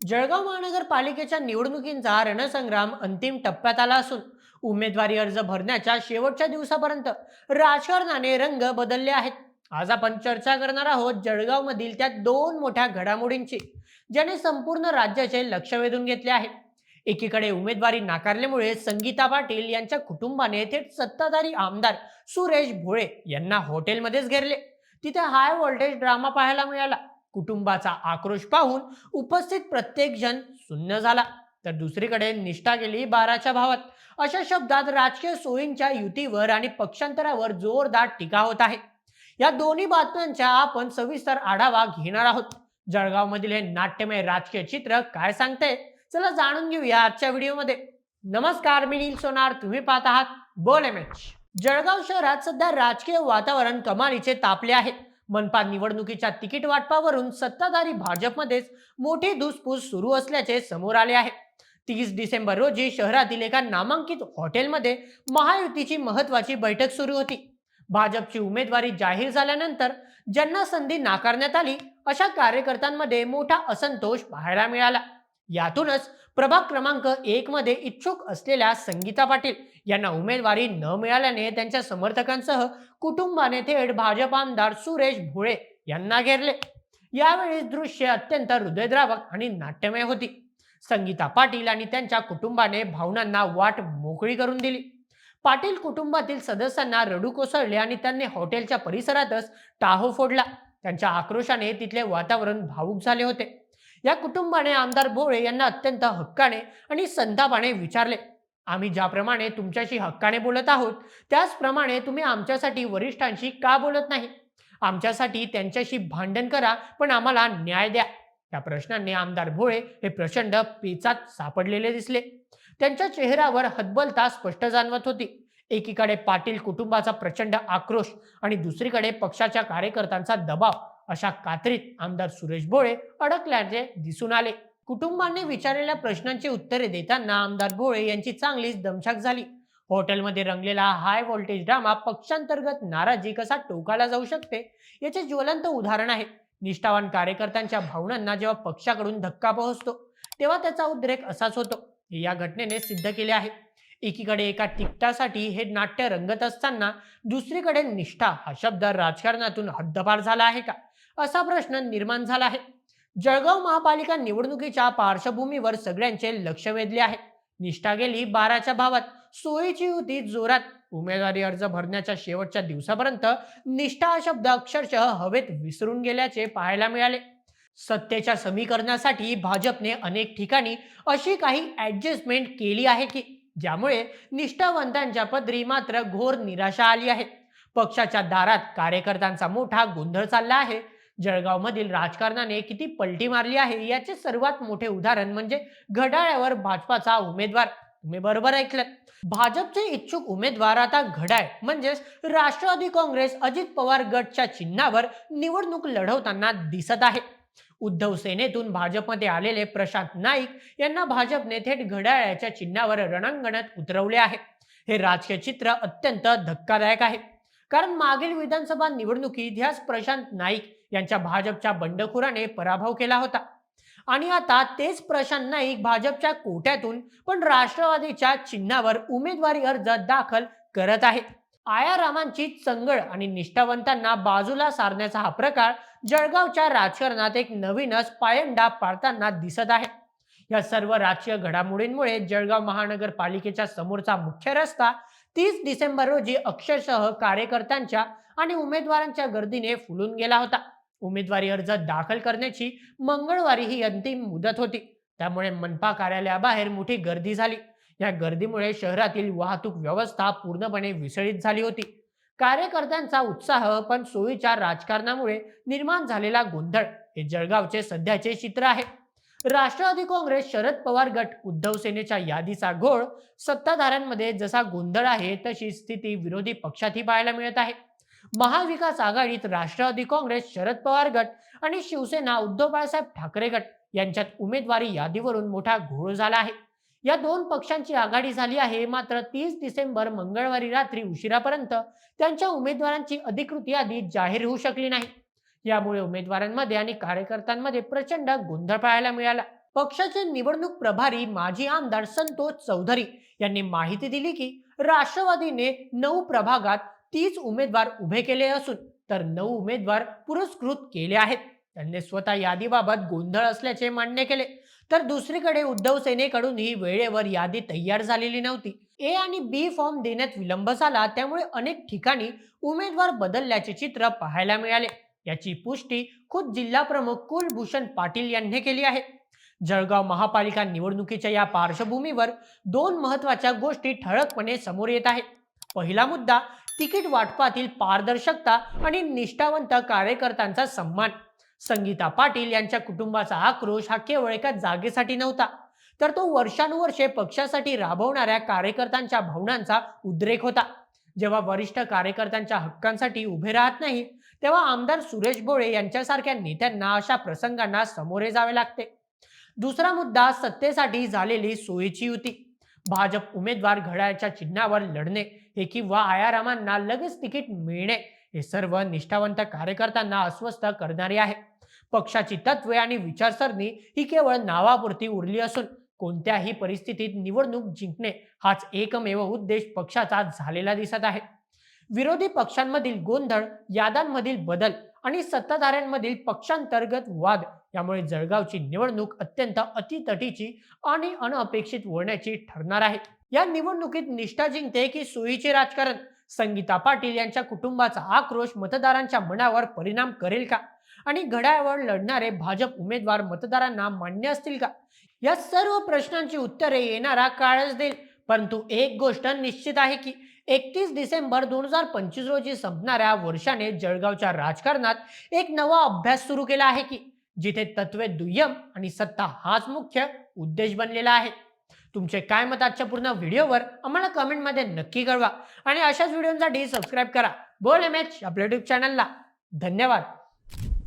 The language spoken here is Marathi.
जळगाव महानगरपालिकेच्या निवडणुकींचा रणसंग्राम अंतिम टप्प्यात आला असून उमेदवारी अर्ज भरण्याच्या शेवटच्या दिवसापर्यंत राजकारणाने रंग बदलले आहेत. आज आपण चर्चा करणार आहोत जळगावमधील त्या दोन मोठ्या घडामोडींची ज्याने संपूर्ण राज्याचे लक्ष वेधून घेतले आहे. एकीकडे उमेदवारी नाकारल्यामुळे संगीता पाटील यांच्या कुटुंबाने थेट सत्ताधारी आमदार सुरेश भोळे यांना हॉटेलमध्येच घेरले. तिथे हाय व्होल्टेज ड्रामा पाहायला मिळाला. कुटुंबाचा आक्रोश पाहून उपस्थित प्रत्येक जण शून्य झाला. तर दुसरीकडे निष्ठा गेली बाराच्या भावात. अशा शब्दात राजकीय सोयींच्या युतीवर आणि पक्षांतरावर जोरदार टीका होत आहे. या दोन्ही बातम्यांचा आपण सविस्तर आढावा घेणार आहोत. जळगावमधील हे नाट्यमय राजकीय चित्र काय सांगते? चला जाणून घेऊया आजच्या व्हिडिओमध्ये. नमस्कार मी नील सोनार. तुम्ही पाहत आहात बोल एम एच. जळगाव शहरात सध्या राजकीय वातावरण कमालीचे तापले आहे. मनपा निवडणुकीच्या तिकीट वाटपावरून सत्ताधारी भाजपमध्येच मोठी धुसफूस सुरू असल्याचे समोर आले आहे. तीस डिसेंबर रोजी शहरातील एका नामांकित हॉटेलमध्ये महायुतीची महत्वाची बैठक सुरू होती. भाजपची उमेदवारी जाहीर झाल्यानंतर ज्यांना संधी नाकारण्यात आली अशा कार्यकर्त्यांमध्ये मोठा असंतोष पाहायला मिळाला. यातूनच प्रभाग क्रमांक एक मध्ये इच्छुक असलेल्या संगीता पाटील यांना उमेदवारी न मिळाल्याने त्यांच्या समर्थकांसह कुटुंबाने थेट भाजप आमदार सुरेश भोळे यांना घेरले. यावेळी दृश्य अत्यंत हृदयद्रावक आणि नाट्यमय होती. संगीता पाटील आणि त्यांच्या कुटुंबाने भावनांना वाट मोकळी करून दिली. पाटील कुटुंबातील सदस्यांना रडू कोसळले आणि त्यांनी हॉटेलच्या परिसरातच टाहो फोडला. त्यांच्या आक्रोशाने तिथले वातावरण भावूक झाले होते. या कुटुंबाने आमदार भोळे यांना अत्यंत हक्काने आणि संतापाने विचारले. आम्ही ज्याप्रमाणे तुमच्याशी हक्काने बोलत आहोत त्याचप्रमाणे तुम्ही आमच्यासाठी वरिष्ठांशी का बोलत नाही? आमच्यासाठी त्यांच्याशी भांडण करा पण आम्हाला न्याय द्या. या प्रश्नांनी आमदार भोळे हे प्रचंड पेचात सापडलेले दिसले. त्यांच्या चेहऱ्यावर हतबलता स्पष्ट जाणवत होती. एकीकडे पाटील कुटुंबाचा प्रचंड आक्रोश आणि दुसरीकडे पक्षाच्या कार्यकर्त्यांचा दबाव. अशा कात्रीत आमदार सुरेश भोळे अडकल्याचे दिसून आले. कुटुंबांनी विचारलेल्या प्रश्नांची उत्तरे देताना आमदार भोळे यांची चांगलीच दमछाक झाली. हॉटेलमध्ये रंगलेला हाय व्होल्टेज ड्रामा पक्षांतर्गत नाराजी कसा टोकाला जाऊ शकते याचे ज्वलंत उदाहरण आहे. निष्ठावान कार्यकर्त्यांच्या भावनांना जेव्हा पक्षाकडून धक्का पोहोचतो तेव्हा त्याचा उद्रेक असाच होतो. या घटनेने सिद्ध केले आहे. एकीकडे एका तिकटासाठी हे नाट्य रंगत असताना दुसरीकडे निष्ठा हा शब्द राजकारणातून हद्दपार झाला आहे का? असा प्रश्न निर्माण झाला आहे. जळगाव महापालिका निवडणुकीच्या पार्श्वभूमीवर सगळ्यांचे लक्ष वेधले आहे. निष्ठा गेली बाराच्या भावात. सोयीची होती जोरात. उमेदवारी अर्ज भरण्याच्या शेवटच्या दिवसापर्यंत निष्ठा हा शब्द अक्षरशः हवेत विसरून गेल्याचे पाहायला मिळाले. सत्तेच्या समीकरणासाठी भाजपने अनेक ठिकाणी अशी काही ऍडजस्टमेंट केली आहे की ज्यामुळे निष्ठावंतांच्या पदरी मात्र घोर निराशा आली आहे. पक्षाच्या दारात कार्यकर्त्यांचा मोठा गोंधळ चालला आहे. जळगावमधील राजकारणाने किती पलटी मारली आहे याचे सर्वात मोठे उदाहरण म्हणजे घड्याळ्यावर भाजपाचा उमेदवार. तुम्ही बरोबर ऐकलं भाजपचे इच्छुक उमेदवार आता घड्याळ म्हणजेच राष्ट्रवादी काँग्रेस अजित पवार गटच्या चिन्हावर निवडणूक लढवताना दिसत आहे. उद्धव सेनेतून भाजपमध्ये आलेले प्रशांत नाईक यांना भाजपने थेट घड्याळ्याच्या चिन्हावर रणांगणात उतरवले आहे. हे राजकीय चित्र अत्यंत धक्कादायक आहे. कारण मागील विधानसभा निवडणुकीत ह्याच प्रशांत नाईक यांच्या भाजपच्या बंडखोराने पराभव केला होता. आणि आता तेच प्रशांत नाईक भाजपच्या कोट्यातून पण राष्ट्रवादीच्या चिन्हावर उमेदवारी अर्ज दाखल करत आहे आयारामांची चंगळ आणि निष्ठावंतांना बाजूला सारण्याचा हा प्रकार जळगावच्या राजकारणात एक नवीनच पायंडा पाडताना दिसत आहे. या सर्व राजकीय घडामोडींमुळे जळगाव महानगरपालिकेच्या समोरचा मुख्य रस्ता तीस डिसेंबर रोजी अक्षरशः कार्यकर्त्यांच्या आणि उमेदवारांच्या गर्दीने फुलून गेला होता. उमेदवारी अर्ज दाखल करण्याची मंगळवारी ही अंतिम मुदत होती. त्यामुळे मनपा कार्यालयाबाहेर मोठी गर्दी झाली. या गर्दीमुळे शहरातील वाहतूक व्यवस्था पूर्णपणे विसळीत झाली होती. कार्यकर्त्यांचा उत्साह पण सोयीच्या राजकारणामुळे निर्माण झालेला गोंधळ हे जळगावचे सध्याचे चित्र आहे. राष्ट्रवादी काँग्रेस शरद पवार गट उद्धव सेनेच्या यादीचा घोळ सत्ताधाऱ्यांमध्ये जसा गोंधळ आहे तशी स्थिती विरोधी पक्षातही पाहायला मिळत आहे. महाविकास आघाडीत राष्ट्रवादी काँग्रेस शरद पवार गट आणि शिवसेना उद्धव बाळासाहेब ठाकरे गट यांच्यात उमेदवारी यादीवरून मोठा घोळ झाला आहे. या दोन पक्षांची आघाडी झाली आहे मात्र तीस डिसेंबर मंगळवारी रात्री उशिरापर्यंत त्यांच्या उमेदवारांची अधिकृत यादी जाहीर होऊ शकली नाही. यामुळे उमेदवारांमध्ये आणि कार्यकर्त्यांमध्ये प्रचंड गोंधळ पाहायला मिळाला. पक्षाचे निवडणूक प्रभारी माजी आमदार संतोष चौधरी यांनी माहिती दिली की राष्ट्रवादीने नऊ प्रभागात तीस उमेदवार उभे केले असून तर नऊ उमेदवार पुरस्कृत केले आहेत. त्यांनी स्वतः यादीबाबत गोंधळ असल्याचे मान्य केले. तर दुसरीकडे उद्धव सेनेकडून ही वेळेवर यादी तयार झालेली नव्हती. ए आणि बी फॉर्म देण्यात विलंब झाला त्यामुळे अनेक ठिकाणी उमेदवार बदलल्याचे चित्र पाहायला मिळाले. याची पुष्टी खुद जिल्हा प्रमुख कुलभूषण पाटील यांनी केली आहे. जळगाव महापालिका निवडणुकीच्या या पार्श्वभूमीवर दोन महत्त्वाच्या गोष्टी ठळकपणे समोर येत आहेत. पहिला मुद्दा तिकीट वाटपातील पारदर्शकता आणि निष्ठावंत कार्यकर्त्यांचा सन्मान. संगीता पाटील यांच्या कुटुंबाचा आक्रोश हा केवळ एका जागेसाठी नव्हता तर तो वर्षानुवर्षे पक्षासाठी राबवणाऱ्या कार्यकर्त्यांच्या भावनांचा उद्रेक होता. जेव्हा वरिष्ठ कार्यकर्त्यांच्या हक्कांसाठी उभे राहत नाही तेव्हा आमदार सुरेश भोळे यांच्यासारख्या नेत्यांना अशा प्रसंगांना सामोरे जावे लागते. दुसरा मुद्दा सत्तेसाठी झालेली सोयीची युती भाजप उमेदवार घड्याळच्या चिन्हावर लढणे हे किंवा आयारामांना लगेच तिकीट मिळणे हे सर्व निष्ठावंत कार्यकर्त्यांना अस्वस्थ करणारे आहे. पक्षाची तत्वे आणि विचारसरणी ही केवळ नावापुरती उरली असून कोणत्याही परिस्थितीत निवडणूक जिंकणे हाच एकमेव उद्देश पक्षाचा झालेला दिसत आहे. विरोधी पक्षांमधील गोंधळ यादांमधील बदल आणि सत्ताधाऱ्यांमधील पक्षांतर्गत वाद. यामुळे जळगावची निवडणूक अत्यंत अतितटीची आणि अनअपेक्षित होण्याची ठरणार आहे. या निवडणुकीत निष्ठा जिंकते की सोयीचे राजकारण? संगीता पाटील यांच्या कुटुंबाचा आक्रोश मतदारांच्या मनावर परिणाम करेल का? आणि घड्याळावर लढणारे भाजप उमेदवार मतदारांना मान्य असतील का? या सर्व प्रश्नांची उत्तरे येणारा काळच देईल. परंतु एक गोष्ट निश्चित आहे की एकतीस डिसेंबर दोन हजार पंचवीस रोजी संपणाऱ्या वर्षाने जळगावच्या राजकारणात एक नवा अभ्यास सुरू केला आहे की जिथे तत्वे दुय्यम आणि सत्ता हाच मुख्य उद्देश बनलेला आहे. तुमचे काय मत आजच्या पूर्ण व्हिडिओवर आम्हाला कमेंटमध्ये नक्की कळवा आणि अशाच व्हिडिओसाठी सबस्क्राईब करा. बोल एम एच आपल्या युट्यूब चॅनलला धन्यवाद.